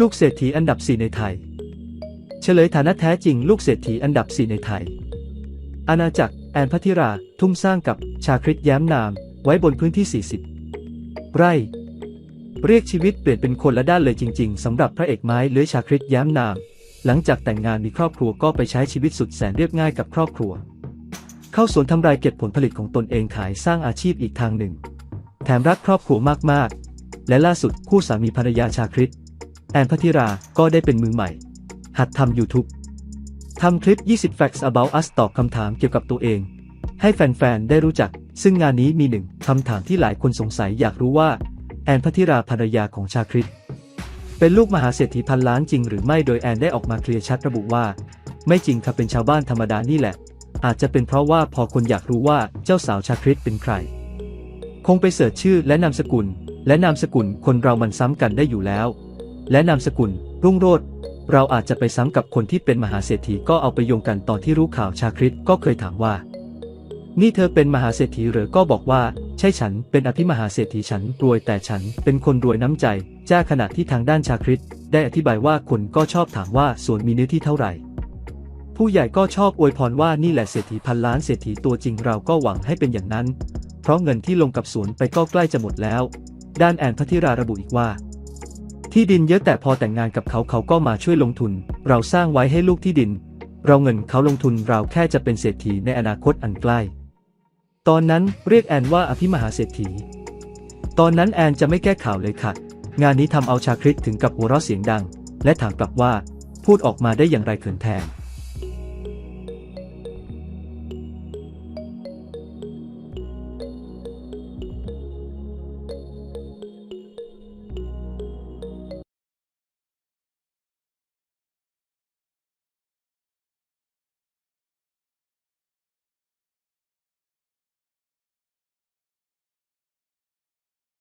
ลูกเศรษฐีอันดับ 4 ในไทย เฉลยฐานะแท้จริงลูกเศรษฐีอันดับ 4 ในไทย อาณาจักรแอนพัทธิรา ทุ่มสร้างกับชาคริตแย้มนาม ไว้บนพื้นที่ 40 ไร่ เรียกชีวิตเปลี่ยนเป็นคนละด้านเลยจริง ๆสำหรับพระเอกไม้เลื้อยชาคริตแย้มนาม หลังจากแต่งงานมีครอบครัวก็ไปใช้ชีวิตสุดแสนเรียบง่ายกับครอบครัว เข้าสวนทำไรเก็บผลผลิตของตนเองขายสร้างอาชีพอีกทางหนึ่ง แถมรักครอบครัวมากๆ และล่าสุดคู่สามีภรรยาชาคริต แอนพัทิราก็ได้เป็นมือใหม่ หัดทำ YouTube ทำคลิป 20 Facts About Us ตอบคำถามเกี่ยวกับตัวเอง ให้แฟน ๆ ได้รู้จัก ซึ่งงานนี้มีหนึ่งคำถามที่หลายคนสงสัยอยากรู้ว่า แอนพัทิราภรรยาของชาคริตเป็นลูกมหาเศรษฐีพันล้านจริงหรือไม่โดยแอนได้ออกมาเคลียร์ชัดระบุว่า ไม่จริงครับเป็นชาวบ้านธรรมดานี่แหละ อาจจะเป็นเพราะว่าพอคนอยากรู้ว่าเจ้าสาวชาคริตเป็นใคร คงไปเสิร์ชชื่อและนามสกุล และนามสกุลคนเรามันซ้ำกันได้อยู่แล้ว และนามสกุล รุ่งโรจน์เราอาจจะไปซ้ำกับคนที่เป็นมหาเศรษฐีก็เอาไปโยงกันตอนที่รู้ข่าวชาคริตก็เคยถามว่า นี่เธอเป็นมหาเศรษฐีหรือก็บอกว่า ใช่ฉันเป็นอภิมหาเศรษฐีฉันรวยแต่ฉันเป็นคนรวยน้ำใจ จ้าขณะที่ทางด้านชาคริตได้อธิบายว่าคนก็ชอบถามว่าสวนมีเนื้อที่เท่าไหร่ ผู้ใหญ่ก็ชอบอวยพรว่านี่แหละเศรษฐีพันล้านเศรษฐีตัวจริงเราก็หวังให้เป็นอย่างนั้น เพราะเงินที่ลงกับสวนไปก็ใกล้จะหมดแล้ว ด้านแอนพัทิราระบุอีกว่า ที่ดินเยอะแต่พอแต่งงานกับเขาเขาก็มาช่วยลงทุน เราสร้างไว้ให้ลูกที่ดิน เราเงินเขาลงทุนเราแค่จะเป็นเศรษฐีในอนาคตอันใกล้ ตอนนั้นเรียกแอนว่าอภิมหาเศรษฐี ตอนนั้นแอนจะไม่แก้ข่าวเลยค่ะ งานนี้ทำเอาชาคริตถึงกับหัวเราะเสียงดัง และถามกลับว่า พูดออกมาได้อย่างไรเขินแทน